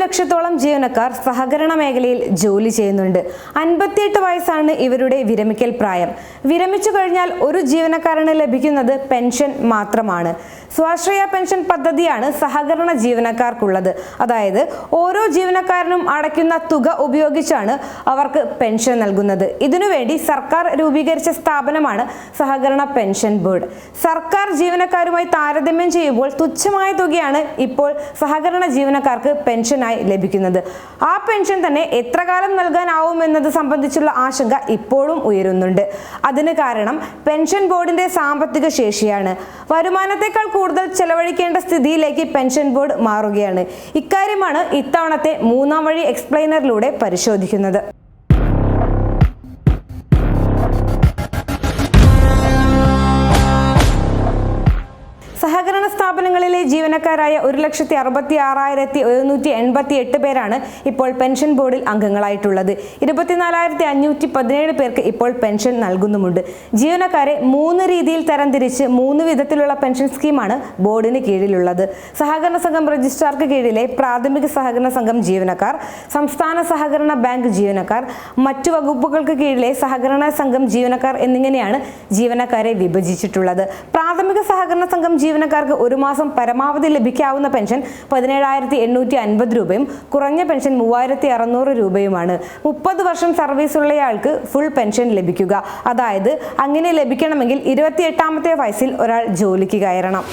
ലക്ഷത്തോളം ജീവനക്കാർ സഹകരണ മേഖലയിൽ ജോലി ചെയ്യുന്നുണ്ട്. അൻപത്തിയെട്ട് വയസ്സാണ് ഇവരുടെ വിരമിക്കൽ പ്രായം. വിരമിച്ചു കഴിഞ്ഞാൽ ഒരു ജീവനക്കാരന് ലഭിക്കുന്നത് പെൻഷൻ മാത്രമാണ്. സ്വാശ്രയ പെൻഷൻ പദ്ധതിയാണ് സഹകരണ ജീവനക്കാർക്കുള്ളത്. അതായത് ഓരോ ജീവനക്കാരനും അടയ്ക്കുന്ന തുക ഉപയോഗിച്ചാണ് അവർക്ക് പെൻഷൻ നൽകുന്നത്. ഇതിനുവേണ്ടി സർക്കാർ രൂപീകരിച്ച സ്ഥാപനമാണ് സഹകരണ പെൻഷൻ ബോർഡ്. സർക്കാർ ജീവനക്കാരുമായി താരതമ്യം ചെയ്യുമ്പോൾ തുച്ഛമായ തുകയാണ് ഇപ്പോൾ സഹകരണ ജീവനക്കാർക്ക് പെൻഷനായി ലഭിക്കുന്നത്. ആ പെൻഷൻ തന്നെ എത്ര കാലം നൽകാനാവുമെന്നത് സംബന്ധിച്ചുള്ള ആശങ്ക ഇപ്പോഴും ഉയരുന്നുണ്ട്. അതിന് കാരണം പെൻഷൻ ബോർഡിന്റെ സാമ്പത്തിക ശേഷിയാണ്. വരുമാനത്തെക്കാൾ കൂടുതൽ ചെലവഴിക്കേണ്ട സ്ഥിതിയിലേക്ക് പെൻഷൻ ബോർഡ് മാറുകയാണ്. ഇക്കാര്യമാണ് ഇത്തവണത്തെ മൂന്നാം വഴി എക്സ്പ്ലെയിനറിലൂടെ പരിശോധിക്കുന്നത്. സഹകരണ സ്ഥാപനങ്ങളിലെ ജീവനക്കാരായ ഒരു ലക്ഷത്തി അറുപത്തി ആറായിരത്തി എഴുന്നൂറ്റി എൺപത്തി എട്ട് പേരാണ് ഇപ്പോൾ പെൻഷൻ ബോർഡിൽ അംഗങ്ങളായിട്ടുള്ളത്. ഇരുപത്തിനാലായിരത്തി അഞ്ഞൂറ്റി പതിനേഴ് പേർക്ക് ഇപ്പോൾ പെൻഷൻ നൽകുന്നുമുണ്ട്. ജീവനക്കാരെ മൂന്ന് രീതിയിൽ തരംതിരിച്ച് മൂന്ന് വിധത്തിലുള്ള പെൻഷൻ സ്കീമാണ് ബോർഡിന് കീഴിലുള്ളത്. സഹകരണ സംഘം രജിസ്ട്രാർക്ക് കീഴിലെ പ്രാഥമിക സഹകരണ സംഘം ജീവനക്കാർ സംസ്ഥാന സഹകരണ ബാങ്ക് ജീവനക്കാർ മറ്റു വകുപ്പുകൾക്ക് കീഴിലെ സഹകരണ സംഘം ജീവനക്കാർ എന്നിങ്ങനെയാണ് ജീവനക്കാരെ വിഭജിച്ചിട്ടുള്ളത്. പ്രാഥമിക സഹകരണ സംഘം ജീവനക്കാർക്ക് ഒരു മാസം പരമാവധി ലഭിക്കാവുന്ന പെൻഷൻ പതിനേഴായിരത്തി എണ്ണൂറ്റി അൻപത് രൂപയും കുറഞ്ഞ പെൻഷൻ മൂവായിരത്തി അറുന്നൂറ് രൂപയുമാണ്. മുപ്പത് വർഷം സർവീസ് ഉള്ളയാൾക്ക് ഫുൾ പെൻഷൻ ലഭിക്കുക. അതായത് അങ്ങനെ ലഭിക്കണമെങ്കിൽ ഇരുപത്തി എട്ടാമത്തെ വയസ്സിൽ ഒരാൾ ജോലിക്ക് കയറണം.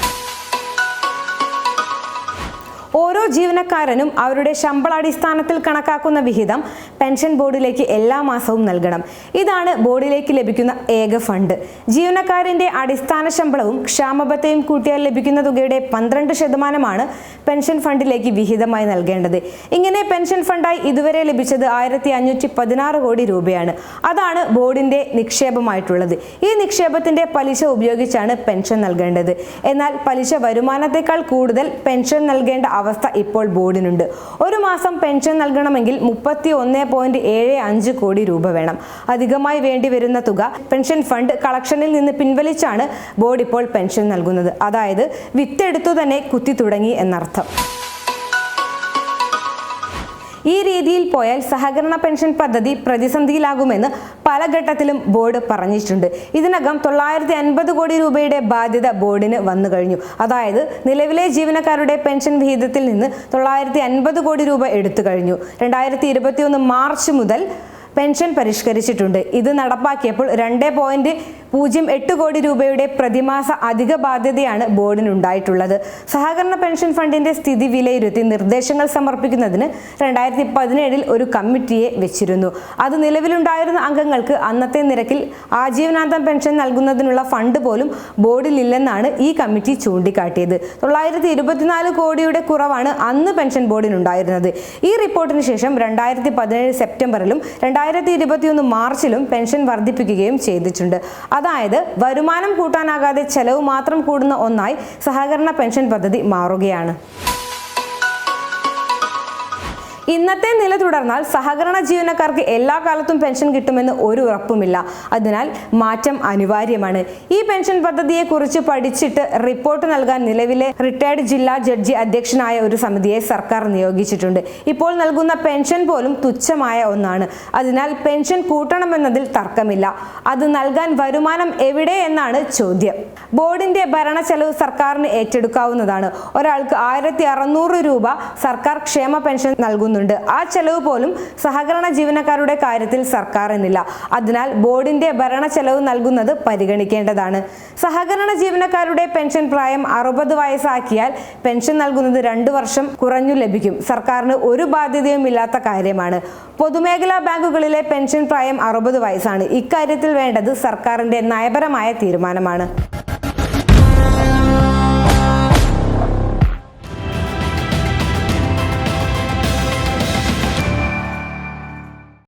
ഓരോ ജീവനക്കാരനും അവരുടെ ശമ്പളാടിസ്ഥാനത്തിൽ കണക്കാക്കുന്ന വിഹിതം പെൻഷൻ ബോർഡിലേക്ക് എല്ലാ മാസവും നൽകണം. ഇതാണ് ബോർഡിലേക്ക് ലഭിക്കുന്ന ഏക ഫണ്ട്. ജീവനക്കാരന്റെ അടിസ്ഥാന ശമ്പളവും ക്ഷാമബത്തയും കൂട്ടിയാൽ ലഭിക്കുന്ന തുകയുടെ പന്ത്രണ്ട് ശതമാനമാണ് പെൻഷൻ ഫണ്ടിലേക്ക് വിഹിതമായി നൽകേണ്ടത്. ഇങ്ങനെ പെൻഷൻ ഫണ്ടായി ഇതുവരെ ലഭിച്ചത് ആയിരത്തി അഞ്ഞൂറ്റി പതിനാറ് കോടി രൂപയാണ്. അതാണ് ബോർഡിന്റെ നിക്ഷേപമായിട്ടുള്ളത്. ഈ നിക്ഷേപത്തിന്റെ പലിശ ഉപയോഗിച്ചാണ് പെൻഷൻ നൽകേണ്ടത്. എന്നാൽ പലിശ വരുമാനത്തെക്കാൾ കൂടുതൽ പെൻഷൻ നൽകേണ്ട അവസ്ഥ ഇപ്പോൾ ബോർഡിനുണ്ട്. ഒരു മാസം പെൻഷൻ നൽകണമെങ്കിൽ മുപ്പത്തി ഒന്ന് പോയിന്റ് ഏഴ് അഞ്ച് കോടി രൂപ വേണം. അധികമായി വേണ്ടി വരുന്ന തുക പെൻഷൻ ഫണ്ട് കളക്ഷനിൽ നിന്ന് പിൻവലിച്ചാണ് ബോർഡ് ഇപ്പോൾ പെൻഷൻ നൽകുന്നത്. അതായത് വിത്തെടുത്തു തന്നെ കുത്തി തുടങ്ങി എന്നർത്ഥം. ഈ രീതിയിൽ പോയാൽ സഹകരണ പെൻഷൻ പദ്ധതി പ്രതിസന്ധിയിലാകുമെന്ന് പല ഘട്ടത്തിലും ബോർഡ് പറഞ്ഞിട്ടുണ്ട്. ഇതിനകം തൊള്ളായിരത്തി അൻപത് കോടി രൂപയുടെ ബാധ്യത ബോർഡിന് വന്നു കഴിഞ്ഞു. അതായത് നിലവിലെ ജീവനക്കാരുടെ പെൻഷൻ വിഹിതത്തിൽ നിന്ന് തൊള്ളായിരത്തി അൻപത് കോടി രൂപ എടുത്തു കഴിഞ്ഞു. രണ്ടായിരത്തി ഇരുപത്തിയൊന്ന് മാർച്ച് മുതൽ പെൻഷൻ പരിഷ്കരിച്ചിട്ടുണ്ട്. ഇത് നടപ്പാക്കിയപ്പോൾ രണ്ട് പോയിന്റ് പൂജ്യം എട്ട് കോടി രൂപയുടെ പ്രതിമാസ അധിക ബാധ്യതയാണ് ബോർഡിനുണ്ടായിട്ടുള്ളത്. സഹകരണ പെൻഷൻ ഫണ്ടിന്റെ സ്ഥിതി വിലയിരുത്തി നിർദ്ദേശങ്ങൾ സമർപ്പിക്കുന്നതിന് രണ്ടായിരത്തി പതിനേഴിൽ ഒരു കമ്മിറ്റിയെ വെച്ചിരുന്നു. അത് നിലവിലുണ്ടായിരുന്ന അംഗങ്ങൾക്ക് അന്നത്തെ നിരക്കിൽ ആജീവനാന്തം പെൻഷൻ നൽകുന്നതിനുള്ള ഫണ്ട് പോലും ബോർഡിലില്ലെന്നാണ് ഈ കമ്മിറ്റി ചൂണ്ടിക്കാട്ടിയത്. തൊള്ളായിരത്തി ഇരുപത്തിനാല് കോടിയുടെ കുറവാണ് അന്ന് പെൻഷൻ ബോർഡിനുണ്ടായിരുന്നത്. ഈ റിപ്പോർട്ടിന് ശേഷം രണ്ടായിരത്തി പതിനേഴ് സെപ്റ്റംബറിലും രണ്ടായിരത്തി ഇരുപത്തിയൊന്ന് മാർച്ചിലും പെൻഷൻ വർദ്ധിപ്പിക്കുകയും ചെയ്തിട്ടുണ്ട്. അതായത് വരുമാനം കൂട്ടാനാകാതെ ചെലവ് മാത്രം കൂടുന്ന ഒന്നായി സഹകരണ പെൻഷൻ പദ്ധതി മാറുകയാണ്. ഇന്നത്തെ നില തുടർന്നാൽ സഹകരണ ജീവനക്കാർക്ക് എല്ലാ കാലത്തും പെൻഷൻ കിട്ടുമെന്ന് ഒരു ഉറപ്പുമില്ല. അതിനാൽ മാറ്റം അനിവാര്യമാണ്. ഈ പെൻഷൻ പദ്ധതിയെക്കുറിച്ച് പഠിച്ചിട്ട് റിപ്പോർട്ട് നൽകാൻ നിലവിലെ റിട്ടയർഡ് ജില്ലാ ജഡ്ജി അധ്യക്ഷനായ ഒരു സമിതിയെ സർക്കാർ നിയോഗിച്ചിട്ടുണ്ട്. ഇപ്പോൾ നൽകുന്ന പെൻഷൻ പോലും തുച്ഛമായ ഒന്നാണ്. അതിനാൽ പെൻഷൻ കൂട്ടണമെന്നതിൽ തർക്കമില്ല. അത് നൽകാൻ വരുമാനം എവിടെ എന്നാണ് ചോദ്യം. ബോർഡിന്റെ ഭരണ ചെലവ് സർക്കാരിന് ഏറ്റെടുക്കാവുന്നതാണ്. ഒരാൾക്ക് ആയിരത്തി രൂപ സർക്കാർ ക്ഷേമ പെൻഷൻ നൽകുന്നുണ്ട് ആ ചെലവ് പോലും സഹകരണ ജീവനക്കാരുടെ കാര്യത്തിൽ സർക്കാർ എന്നില്ല അതിനാൽ ബോർഡിന്റെ ഭരണ ചെലവ് നൽകുന്നത് പരിഗണിക്കേണ്ടതാണ്. സഹകരണ ജീവനക്കാരുടെ പെൻഷൻ പ്രായം അറുപത് വയസ്സാക്കിയാൽ പെൻഷൻ നൽകുന്നത് രണ്ടു വർഷം കുറഞ്ഞു ലഭിക്കും. സർക്കാരിന് ഒരു ബാധ്യതയും ഇല്ലാത്ത കാര്യമാണ്. പൊതുമേഖലാ ബാങ്കുകളിലെ പെൻഷൻ പ്രായം അറുപത് വയസ്സാണ്. ഇക്കാര്യത്തിൽ വേണ്ടത് സർക്കാരിന്റെ നയപരമായ തീരുമാനമാണ്.